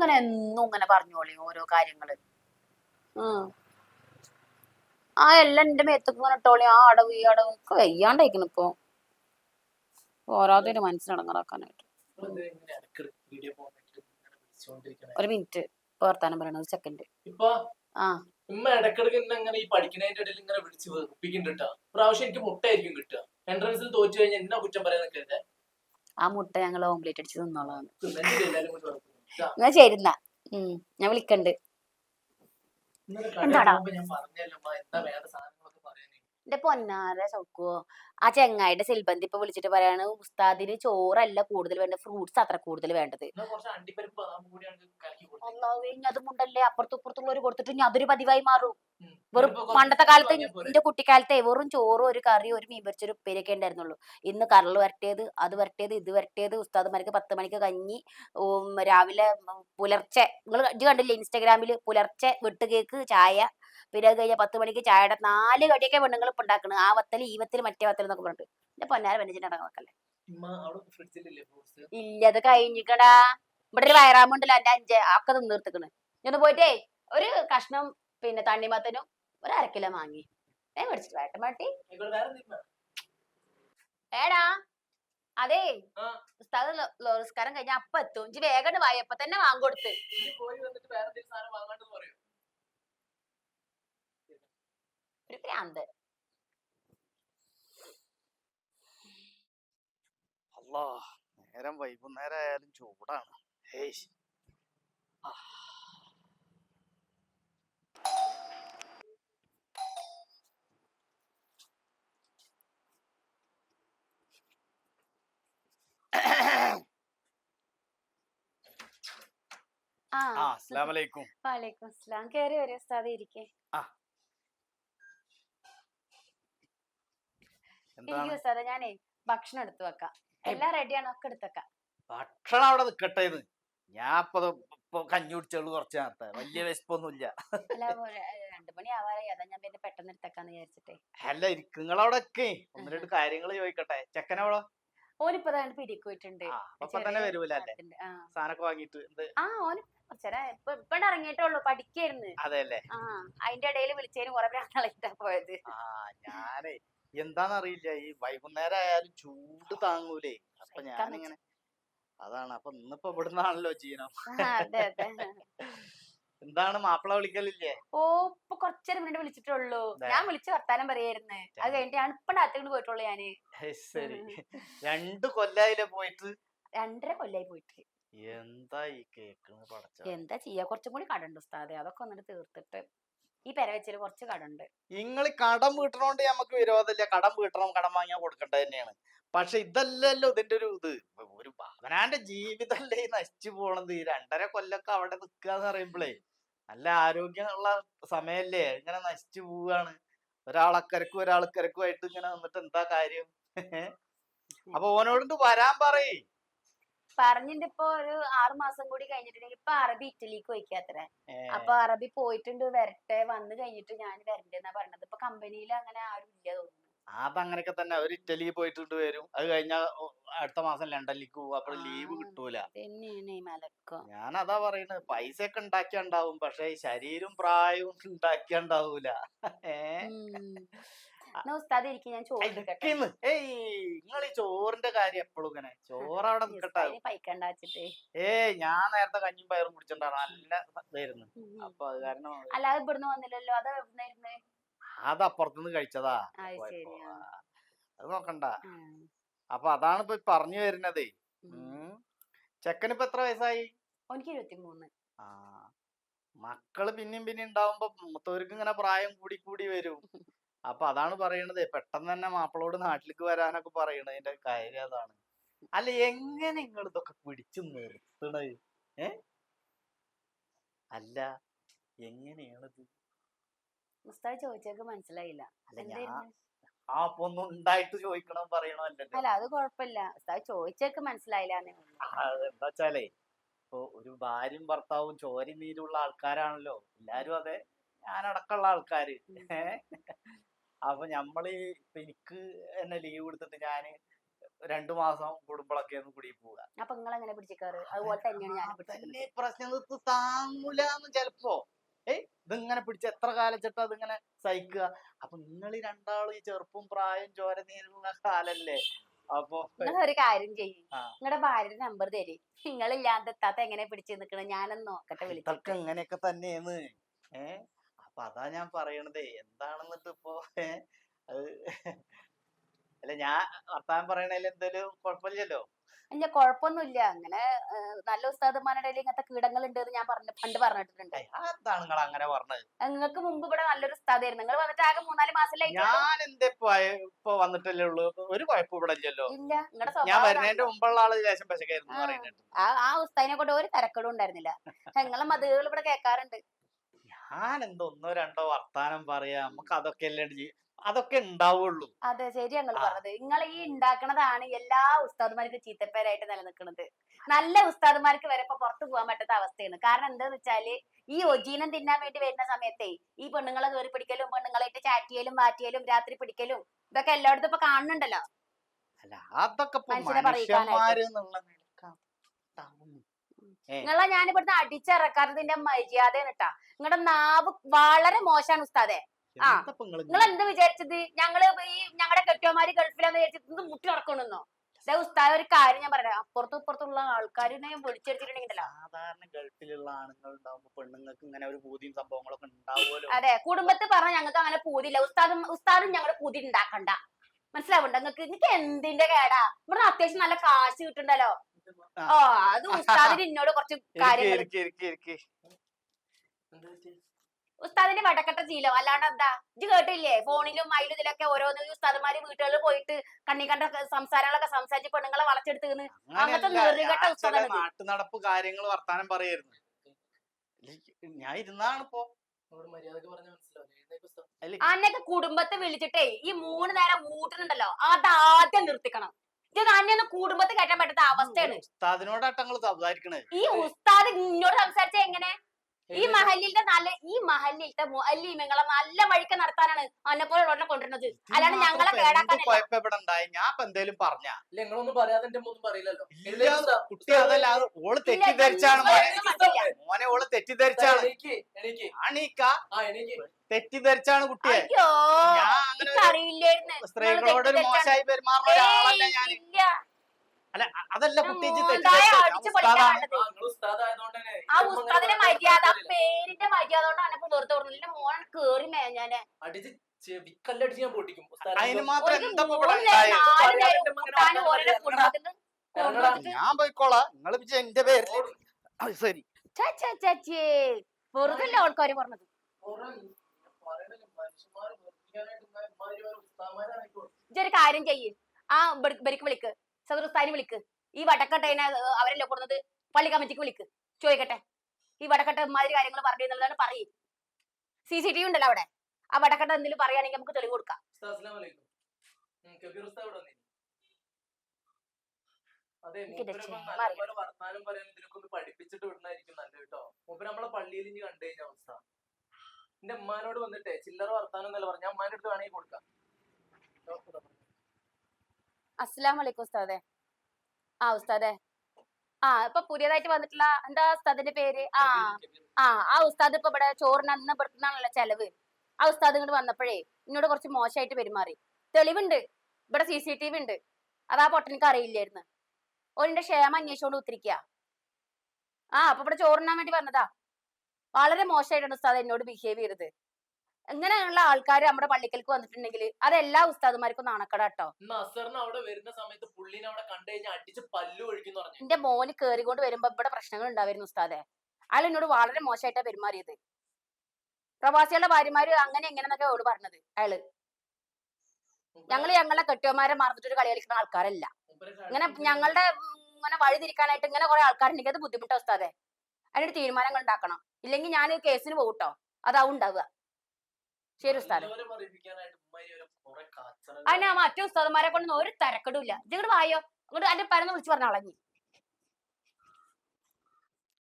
അങ്ങനെ എന്നും ഇങ്ങനെ പറഞ്ഞോളി ഓരോ കാര്യങ്ങൾ. ആ എല്ലാം എന്റെ മേത്തൊക്കെ ഇങ്ങനെ ഇട്ടോളി. ആ അടവ് ഈ അടവ് ഒക്കെ വെയ്യാണ്ടായിരിക്കണം ഇപ്പൊ. ഓരോതൊരു മനസ്സിനടങ്ങാറാക്കാനായിട്ട്? ഒരു മിനിറ്റ്. ഇപ്പൊ വർത്താനം പറയണ ഒരു സെക്കൻഡ് ആ. ഉമ്മ ഇടക്കിടക്ക് എന്നെ അങ്ങനെ ഈ പഠിക്കുന്നതിന്റെ ഇടയിൽ ഇങ്ങനെ വിളിച്ച് വെറുപ്പിക്കുന്നുണ്ട് പ്രാവശ്യം എനിക്ക് മുട്ടായിരിക്കും കിട്ടുക എൻട്രൻസിൽ തോറ്റു കഴിഞ്ഞാൽ എന്നാ കുറ്റം പറയാൻ നിൽക്കരുത് ആ മുട്ട ഞങ്ങൾ ഓംലേറ്റ് അടിച്ച് തിന്നോളാം എന്നാ ശരി എന്നാ. ഉം. ഞാൻ വിളിക്കണ്ട്. എന്താടാ? എന്റെ പൊന്നാരെ സൗക്കോ ആ ചെങ്ങായിയുടെ സിൽബന്തി ഇപ്പൊ വിളിച്ചിട്ട് പറയാണ് ഉസ്താദിന് ചോറല്ല കൂടുതൽ വേണ്ടത് ഫ്രൂട്ട്സ് അത്ര കൂടുതൽ വേണ്ടത്. ഇനി അത് മുണ്ടല്ലേ? അപ്പുറത്തും ഇപ്പുറത്തുള്ളവർ കൊടുത്തിട്ട് ഇനി അതൊരു പതിവായി മാറും. വെറും പണ്ടത്തെ കാലത്ത് എന്റെ കുട്ടിക്കാലത്തെ വെറും ചോറും ഒരു കറിയും ഒരു മീൻ പൊരിച്ചൊരു ഉപ്പേരിയൊക്കെ ഉണ്ടായിരുന്നുള്ളൂ ഇന്ന് കറൽ വരട്ടിയത് അത് വരട്ടിയത് ഇത് വരട്ടിയത് ഉസ്താദ്മാർക്ക് പത്ത് മണിക്ക് കഞ്ഞി രാവിലെ പുലർച്ചെ. നിങ്ങൾ ഇത് കണ്ടില്ലേ ഇൻസ്റ്റാഗ്രാമിൽ പുലർച്ചെ വെട്ട് കേക്ക് ചായ പിന്നെ അത് കഴിഞ്ഞാൽ പത്ത് മണിക്ക് ചായയുടെ നാല് കടിയൊക്കെ പെണ്ണുങ്ങൾ ഇപ്പൊ ഉണ്ടാക്കുന്നത് ആ വത്തൽ ഈ വത്തൽ മറ്റേ വത്തൽ എന്നൊക്കെ പറഞ്ഞിട്ട്. എന്റെ പൊന്നാര വെച്ചിട്ട് നടക്കല്ലേ ഇല്ല അത് കഴിഞ്ഞിക്കടാ. ഇവിടെ ഒരു വയറാമുണ്ടല്ലോ എന്റെ അഞ്ച് ഒക്കെ തിന്ന് ഞാൻ പോയിട്ടേ ഒരു കഷ്ണം പിന്നെ തണ്ണിമത്തനും ഒരു അര കിലോ വാങ്ങി ഏ മേടിച്ചിട്ട് വേട്ട മാട്ടി. ഏടാ അതെ. ഉസ്താദ് ലോറിസ്കാരം കഴിഞ്ഞ അപ്പൊ എത്തും. ഇഞ്ചി വേഗം വായപ്പ തന്നെ വാങ്ങിക്കൊടുത്ത് ഇനി പോയി വന്നിട്ട് വേറെ എന്തെങ്കിലും സാധനം വാങ്ങാണ്ടെന്ന് പറയും ഒരു ഭ്രാന്ത് അല്ലാ നേരം വൈകുന്നേരം ആയാലും ചൂടാണ്. ഏയ്. ആ. ആ അസ്സലാമലൈക്കും. വാലൈക്കും അസ്സലാം. കേറി വരും ഉസ്താദ് ഇരിക്കേ. എന്താണ് ഉസ്താദ് ഞാനേ ഭക്ഷണം എടുത്തു വെക്കാം. എല്ലാം റെഡിയാണ് ഒക്കെ എടുത്തേക്കാം ഭക്ഷണം അവിടെ നിക്കട്ടെ ഇത്. ഞാൻ ഇപ്പൊ കഞ്ഞി കുടിച്ചുള്ളൂ കുറച്ച് നേരത്തെ. വലിയ വിശപ്പൊന്നുമില്ല. രണ്ടു മണി ആവാറായി. അതാ ഞാൻ പിന്നെ പെട്ടെന്ന് എടുത്തേക്കാന്ന് വിചാരിച്ചിട്ടേ. അല്ല ഇരിക്ക് നിങ്ങളവിടെ ഒക്കെ ഒന്ന് രണ്ട് കാര്യങ്ങൾ ചോദിക്കട്ടെ. ചെക്കനവളോ ഓനിപ്പോ ആ സാധനമൊക്കെ വാങ്ങിയിട്ട് ഓന് ഇപ്പൊ ഇറങ്ങിയിട്ടുള്ളൂ പഠിക്കായിരുന്നു. അതെ അല്ലേ ആ അതിന്റെ ഇടയിൽ വിളിച്ചതിന് കുറെ പ്രാന്തളായിട്ടാ പോയത്. ആ ഞാനേ എന്താന്നറിയില്ല. ഈ വൈകുന്നേരം ആയാലും ചൂട് താങ്ങൂലേ. അപ്പൊ ഞാനിങ്ങനെ അതാണ്. അപ്പൊ ഇന്നിപ്പോ ഇവിടുന്നാണല്ലോ ജീനം എന്താണ്? മാപ്പിള വിളിക്കലില്ലേ? ഓ ഇപ്പൊ കുറച്ചേരം മുന്നേ വിളിച്ചിട്ടുള്ളൂ. ഞാൻ വിളിച്ച് വർത്താനം പറയായിരുന്നു. അത് കഴിഞ്ഞിട്ട് ഞാൻ ഇപ്പൊ അകത്തേക്ക് പോയിട്ടുള്ളൂ ഞാൻ. ശരി. രണ്ട് കൊല്ലായില്ലേ പോയിട്ട്? രണ്ടര കൊല്ലായി പോയിട്ട്. എന്താ ഈ കേക്ക് എന്താ ചെയ്യാ? കുറച്ചും കൂടി കടണ്ട് ഉസ്താദെ. അതൊക്കെ ഒന്നിട്ട് തീർത്തിട്ട്. ഈ പെര വെച്ചിൽ കുറച്ച് കടണ്ട്. നിങ്ങൾ കടം വീട്ടണോണ്ട് നമുക്ക് വിരോധമില്ല കടം വീട്ടണം കടം വാങ്ങിയാൽ കൊടുക്കേണ്ടത് തന്നെയാണ്. പക്ഷെ ഇതല്ലല്ലോ ഇതിന്റെ ഒരു ഇത്. ഒരു അവനാന്റെ ജീവിതമല്ലേ നശിച്ചു പോണത്. ഈ രണ്ടര കൊല്ലൊക്കെ അവിടെ നിൽക്കാന്ന് പറയുമ്പോഴേ നല്ല ആരോഗ്യമുള്ള സമയല്ലേ. ഇങ്ങനെ നശിച്ചു പോവാണ്. ഒരാളക്കരക്കും ഒരാൾക്കരക്കും ആയിട്ട് ഇങ്ങനെ നിന്നിട്ട് എന്താ കാര്യം? അപ്പൊ ഓനോട് വരാൻ പറയേ. പറഞ്ഞിട്ട് ഇപ്പൊ ഒരു ആറു മാസം കൂടി കഴിഞ്ഞിട്ടുണ്ടെങ്കിൽ ഇപ്പൊ അറബി ഇറ്റലിക്ക് പോയിക്കാത്രേ അപ്പൊ അറബി പോയിട്ടുണ്ട് വരട്ടെ വന്നു കഴിഞ്ഞിട്ട് ഞാൻ വരണ്ടെന്നാ പറഞ്ഞത്. ഇപ്പൊ കമ്പനിയിൽ അങ്ങനെ ആരും ഇല്ല തോന്നുന്നു. അങ്ങനെയൊക്കെ തന്നെ. അവർ ഇറ്റലി പോയിട്ടുണ്ട് വരും. അത് കഴിഞ്ഞാൽ അടുത്ത മാസം ലണ്ടനിലേക്ക് പോകും അപ്പൊ ലീവ് കിട്ടൂല. ഞാൻ അതാ പറയുന്നത് പൈസ ഒക്കെ ഉണ്ടാക്കിയുണ്ടാവും. പക്ഷെ ശരീരം ശരീരവും പ്രായവും ഉണ്ടാക്കിയുണ്ടാവൂല. ഏ. എന്നാ ഉസ്താദ് ഇരിക്കും ഞാൻ ചോദിക്കട്ടെ ഇരിക്കുന്നു. ഏയ് നിങ്ങൾ ഈ ചോറിന്റെ കാര്യം എപ്പോഴും ഇങ്ങനെ. ചോറ് അവിടെ നിൽക്കട്ടെ പൈക്കണ്ട വെച്ചിട്ടേ. ഏയ് ഞാൻ നേരത്തെ കഞ്ഞിയും പയറും കുടിച്ചിട്ടുണ്ടാണ് നല്ല ഇതായിരുന്നു. അപ്പൊ അത് കാരണം അല്ലാതെ ഇവിടുന്ന് വന്നില്ലല്ലോ. അത് എവിടുന്നായിരുന്നേ അത് അപ്പുറത്തുനിന്ന് കഴിച്ചതാ. അത് നോക്കണ്ട. അപ്പൊ അതാണ് ഇപ്പൊ പറഞ്ഞു വരുന്നതേ. ചെക്കനിപ്പോ എത്ര വയസ്സായി? ഓനിക്ക് ഇരുപത്തിമൂന്ന്. ആ. മക്കൾ പിന്നെയും പിന്നെ ഉണ്ടാവുമ്പോ മൂത്തവർക്ക് ഇങ്ങനെ പ്രായം കൂടി കൂടി വരും. അപ്പൊ അതാണ് പറയണത്. പെട്ടെന്ന് തന്നെ മാപ്പിളോട് നാട്ടിലേക്ക് വരാനൊക്കെ പറയണതിന്റെ കാര്യം അതാണ്. അല്ല എങ്ങനെ നിങ്ങൾ ഇതൊക്കെ പിടിച്ചു നിർത്തണത്? ഏ? അല്ല എങ്ങനെയാണിത്? ഉസ്താദ് ചോദിച്ചേക്ക് മനസ്സിലായില്ല. ആ അപ്പൊ ഒന്നും ഉണ്ടായിട്ട് ചോദിക്കണം അല്ല അത് കുഴപ്പമില്ല ഉസ്താദ് ചോദിച്ചേക്ക് മനസ്സിലായില്ല എന്താ വെച്ചാലേ ഇപ്പൊ ഒരു ഭാര്യയും ഭർത്താവും ചോരി നീരുള്ള ആൾക്കാരാണല്ലോ. എല്ലാരും അതെ. ഞാനടക്കമുള്ള ആൾക്കാര്. ഏ? അപ്പൊ നമ്മൾ ഇപ്പൊ എനിക്ക് എന്നെ ലീവ് എടുത്തിട്ട് ഞാൻ രണ്ടു മാസം കൂടുമ്പോഴൊക്കെ ഒന്ന് കുടി പോവുക അപ്പൊ നിങ്ങൾ എങ്ങനെ പിടിച്ചേക്കാറ് അതുപോലെ തന്നെയാണ് ഞാൻ തന്നെ പ്രശ്നം ഇത് താങ്ങൂലെന്ന് ചെലപ്പോ. ഏയ് ഇതിങ്ങനെ പിടിച്ച് എത്ര കാലച്ചിട്ട് അതിങ്ങനെ സഹിക്കുക അപ്പൊ നിങ്ങൾ രണ്ടാളും ഈ ചെറുപ്പം പ്രായം ചോര നീരുന്ന കാലല്ലേ? അപ്പൊ നിങ്ങൾ ഒരു കാര്യം ചെയ്യും. നിങ്ങളുടെ ഭാര്യയുടെ നമ്പർ തരി. നിങ്ങളില്ലാതെ എത്താത്ത എങ്ങനെ പിടിച്ചു നിൽക്കണം ഞാനൊന്ന് നോക്കട്ടെ ഇതൊക്കെ വിളിച്ചിട്ട്. ഇങ്ങനെയൊക്കെ തന്നെയാണ്. ഏ? അപ്പൊ അതാ ഞാൻ പറയണതേ. എന്താണെന്നിട്ട് ഇപ്പോ? അത് അല്ല ഞാൻ വർത്താനം പറയണതിൽ എന്തേലും കുഴപ്പമില്ലല്ലോ? ഇല്ല കുഴപ്പമൊന്നുമില്ല അങ്ങനെ നല്ല ഉസ്താദന്മാരുടെ ഇടയിൽ ഇങ്ങനത്തെ കീടങ്ങൾ ഉണ്ട് എന്ന് ഞാൻ പറഞ്ഞു പണ്ട് പറഞ്ഞിട്ടുണ്ട്. അതാണ് നിങ്ങൾ അങ്ങനെ പറഞ്ഞത്? നിങ്ങൾക്ക് മുമ്പ് ഇവിടെ നല്ലൊരു ഉസ്താദായിരുന്നു. നിങ്ങൾ വന്നിട്ട് ആകെ മൂന്നാൽ മാസം. ഞാൻ എന്താ ഇപ്പൊ വന്നിട്ടല്ലേ ഉള്ളൂ? ഒരു കുഴപ്പം ഇവിടെ ഇല്ലല്ലോ. ഇല്ല നിങ്ങളുടെ ഞാൻ വരുന്നതിന്റെ മുമ്പുള്ള ആൾ ലേശം പശക്കായിരുന്നു ആ. ഉസ്താദിനെ കൊണ്ട് ഒരു തിരക്കടും ഉണ്ടായിരുന്നില്ല. നിങ്ങളെ മതിലുകൾ ഇവിടെ കേൾക്കാറുണ്ട്. ഞാൻ എന്തോ ഒന്നോ രണ്ടോ വർത്താനം പറയാ? നമുക്ക് അതൊക്കെ അല്ലേ അതൊക്കെ ഉണ്ടാവുള്ളൂ അതെ ശരി ഞങ്ങൾ പറഞ്ഞത്. നിങ്ങൾ ഈ ഉണ്ടാക്കണതാണ് എല്ലാ ഉസ്താദുമാർക്കും ചീത്തപ്പേരായിട്ട് നിലനിൽക്കുന്നത് നല്ല ഉസ്താദുമാർക്ക് വരെ ഇപ്പൊ പുറത്തു പോകാൻ പറ്റാത്ത അവസ്ഥയാണ്. കാരണം എന്താന്ന് വെച്ചാൽ ഈ ഒജീനം തിന്നാൻ വേണ്ടി വരുന്ന സമയത്തെ ഈ പെണ്ണുങ്ങളെ കയറി പിടിക്കലും പെണ്ണുങ്ങളായിട്ട് ചാറ്റിയാലും മാറ്റിയാലും രാത്രി പിടിക്കലും ഇതൊക്കെ എല്ലായിടത്തും ഇപ്പൊ കാണുന്നുണ്ടല്ലോ. അല്ല അതൊക്കെ. മനുഷ്യന്മാര് നിങ്ങളെ ഞാൻ ഇവിടുന്ന് അടിച്ചിറക്കാത്തതിന്റെ മര്യാദ കേട്ടാ നിങ്ങളുടെ നാവ് വളരെ മോശമാണ് ഉസ്താദെ. ആ. നിങ്ങൾ എന്ത് വിചാരിച്ചത്? ഞങ്ങൾ ഈ ഞങ്ങളുടെ കെട്ടിയോമാര് ഗൾഫിലാന്ന് വിചാരിച്ചത് മുട്ടി നടക്കണമെന്നോ ദേ ഉസ്താദ് ഒരു കാര്യം ഞാൻ പറയാം അപ്പുറത്തും ഇപ്പുറത്തുള്ള ആൾക്കാരിനെ വിളിച്ചെടുത്തിട്ടുണ്ടെങ്കിലോ സാധാരണ ഗൾഫിലുള്ള ആണുങ്ങൾ ഉണ്ടാവുമ്പോ പെണ്ണുങ്ങൾക്ക് ഇങ്ങനെ ഒരു പൂതിയും സംഭവങ്ങളൊക്കെ ഉണ്ടാവുമല്ലോ. അതെ. കുടുംബത്തിൽ പറഞ്ഞ ഞങ്ങൾക്ക് അങ്ങനെ പൂതിയില്ല. ഉസ്താദും ഉസ്താദും ഞങ്ങളുടെ പൂതി ഉണ്ടാക്കണ്ട മനസ്സിലാവുണ്ടോ? നിങ്ങൾക്ക് നിങ്ങൾക്ക് എന്തിന്റെ കേടാ? ഇവിടെ അത്യാവശ്യം നല്ല കാശ് കിട്ടുണ്ടല്ലോ ആ. അത് ഉസ്താദിന് എന്നോട് കുറച്ച് കാര്യങ്ങൾ ഉസ്താദിന്റെ വടക്കട്ട ശീലം. അല്ലാണ്ട് എന്താ? ഇത് കേട്ടില്ലേ? ഫോണിലും അതിലും ഇതിലൊക്കെ ഓരോന്ന് ഉസ്താദന്മാര് വീട്ടുകളിൽ പോയിട്ട് കണ്ണി കണ്ട സംസാരങ്ങളൊക്കെ സംസാരിച്ച് പെണ്ണുങ്ങളെ വളച്ചെടുത്ത് അങ്ങനത്തെ നെറികെട്ട നാട്ടു നടപ്പ് കാര്യങ്ങൾ വർത്താനം പറയായിരുന്നു. ഞാൻ ഇരുന്നാണ് ഇപ്പോ. അന്നൊക്കെ കുടുംബത്തെ വിളിച്ചിട്ടേ ഈ മൂന്ന് നേരം ഊട്ടുന്നുണ്ടല്ലോ? ആദ്യം നിർത്തിക്കണം. ഇത് അന്നെ ഒന്ന് കുടുംബത്തെ കയറ്റാൻ പറ്റാത്ത അവസ്ഥയാണ്. സംസാരിക്കണേ? ഈ ഉസ്താദ് നിന്നോട് സംസാരിച്ച എങ്ങനെ? ഈ മഹലിന്റെ മഹല്ലിന്റെ നല്ല ഈ മഹല്ലിലത്തെ മുഅല്ലിമീങ്ങളെ നല്ല വഴിക്ക് നടത്താനാണ് അന്നെ പോലെ ഉള്ളവരെ കൊണ്ടുവരുന്നത്. അല്ലാണ്ട് ഞങ്ങളെ കേടാക്കാൻ ഞാൻ എന്തേലും പറഞ്ഞ? നിങ്ങളൊന്നും പറയാതെ ഒന്നും പറയില്ലല്ലോ. കുട്ടി അതല്ല ഓൾ തെറ്റിദ്ധരിച്ചാണ് മോനെ. ഓൾ തെറ്റിദ്ധരിച്ചാണ്. തെറ്റിദ്ധരിച്ചാണ് കുട്ടിയെ. ഞാൻ സ്ത്രീകളോട് ഒരു മോശമായി പെരുമാറുന്ന ഒരാളല്ല ഞാൻ അല്ല അതല്ല. ആ, ഉസ്താദിന്റെ മര്യാദ പേരിന്റെ മര്യാദ കൊണ്ട് മോൻ കേറി മേഞ്ഞാനെ ഞാൻ പൊട്ടിക്കും. ഞാൻ പോയിക്കോളാം. നിങ്ങൾ എന്റെ പേര് ശരി. ഛെ, ഛെ, ഛെ, ഛെ. വെറുതെ അല്ല ആൾക്കാര് പറഞ്ഞത്? ഇജ്ജൊരു കാര്യം ചെയ്യ്. ആ ബരിക്ക് വിളിക്ക്. സദർ ഉസ്താദിനെ വിളിക്ക്. ഈ വടക്കട്ടേനെ അവരല്ലേ കൊടുത്തത് പള്ളി കമ്മിറ്റിക്ക് വിളിക്ക്. ചോദിക്കട്ടെ. ഈ വടക്കട്ട മാതിരി കാര്യങ്ങൾ പറഞ്ഞു എന്നുള്ളതാണ് പറയും. സി സി ടി വി ഉണ്ടല്ലോ അവിടെ. ആ വടക്കട്ട എന്തെങ്കിലും പറയുകയാണെങ്കിൽ നമുക്ക് തെളിവ് കൊടുക്കാം. വർത്താനം പറയാൻ ഇതിനൊക്കെ ഒന്ന് പഠിപ്പിച്ചിട്ട് വിടുന്നതായിരിക്കും നല്ലത് കേട്ടോ മൂപ്പര് നമ്മളെ പള്ളിയിൽ ഇനി കണ്ടു കഴിഞ്ഞ അവസ്ഥ. എന്റെ ഉമ്മാനോട് വന്നിട്ടേ ചില്ലറ വർത്താനം എന്നല്ല പറഞ്ഞ. അമ്മാന്റെ അടുത്ത് വേണമെങ്കിൽ കൊടുക്കാം. അസ്സലാം വലൈക്കും ഉസ്താദെ. ആ ഉസ്താദെ. ആ ഇപ്പൊ പുതിയതായിട്ട് വന്നിട്ടുള്ള എന്താ ഉസ്താദിന്റെ പേര്? ആ ആ ആ ഉസ്താദ് ഇപ്പൊ ഇവിടെ ചോറിന് അന്ന് ഇവിടുന്നാണല്ലോ ചെലവ്. ആ ഉസ്താദ് ഇങ്ങോട്ട് വന്നപ്പോഴേ എന്നോട് കുറച്ച് മോശമായിട്ട് പെരുമാറി. തെളിവുണ്ട്. ഇവിടെ സി സി ടി വി ഉണ്ട്. അതാ പൊട്ടനിക്ക് അറിയില്ലായിരുന്നു. ഓന്റെ ക്ഷേമം അന്വേഷിച്ചുകൊണ്ട് ഉത്തിരിക്കുക ആ അപ്പൊ ഇവിടെ ചോറിനാൻ വേണ്ടി വന്നതാ. വളരെ മോശമായിട്ടാണ് ഉസ്താദ് എന്നോട് ബിഹേവ് ചെയ്തത് ഇങ്ങനെയുള്ള ആൾക്കാർ നമ്മുടെ പള്ളിക്കൽക്ക് വന്നിട്ടുണ്ടെങ്കിൽ അത് എല്ലാ ഉസ്താദുമാർക്കും നാണക്കട കേട്ടോ അവിടെ വരുന്ന സമയത്ത് പുള്ളിനെ അവിടെ കണ്ടു കഴിഞ്ഞാൽ അടിച്ച് പല്ലു ഒഴിക്കുന്നു പറഞ്ഞു. എന്റെ മോന് കേറിക്കൊണ്ട് വരുമ്പോ ഇവിടെ പ്രശ്നങ്ങൾ ഉണ്ടായിരുന്നു ഉസ്താദെ. അയാൾ എന്നോട് വളരെ മോശമായിട്ടാ പെരുമാറിയത്. പ്രവാസികളുടെ ഭാര്യമാര് അങ്ങനെ എങ്ങനെന്നൊക്കെ അവൾ പറഞ്ഞത് അയാൾ. ഞങ്ങൾ ഞങ്ങളെ കെട്ടിയമാരെ മറന്നിട്ടൊരു കളി കളിക്കുന്ന ആൾക്കാരല്ല. ഇങ്ങനെ ഞങ്ങളുടെ ഇങ്ങനെ വഴിതിരിക്കാനായിട്ട് ഇങ്ങനെ കുറെ ആൾക്കാരുണ്ടെങ്കിൽ അത് ബുദ്ധിമുട്ടാ ഉസ്താദെ. അതിനൊരു തീരുമാനങ്ങൾ ഉണ്ടാക്കണം. ഇല്ലെങ്കിൽ ഞാൻ കേസിന് പോകട്ടോ. അതാവും ഉണ്ടാവുക. ശരി ഉസ്താദ്. അതിനാ മറ്റു ഉസ്താദന്മാരെ കൊണ്ടൊന്നും ഒരു തിരക്കടില്ല ഇങ്ങോട്ട് വായോ? അങ്ങോട്ട് എന്റെ പരന്ന് വിളിച്ചു പറഞ്ഞ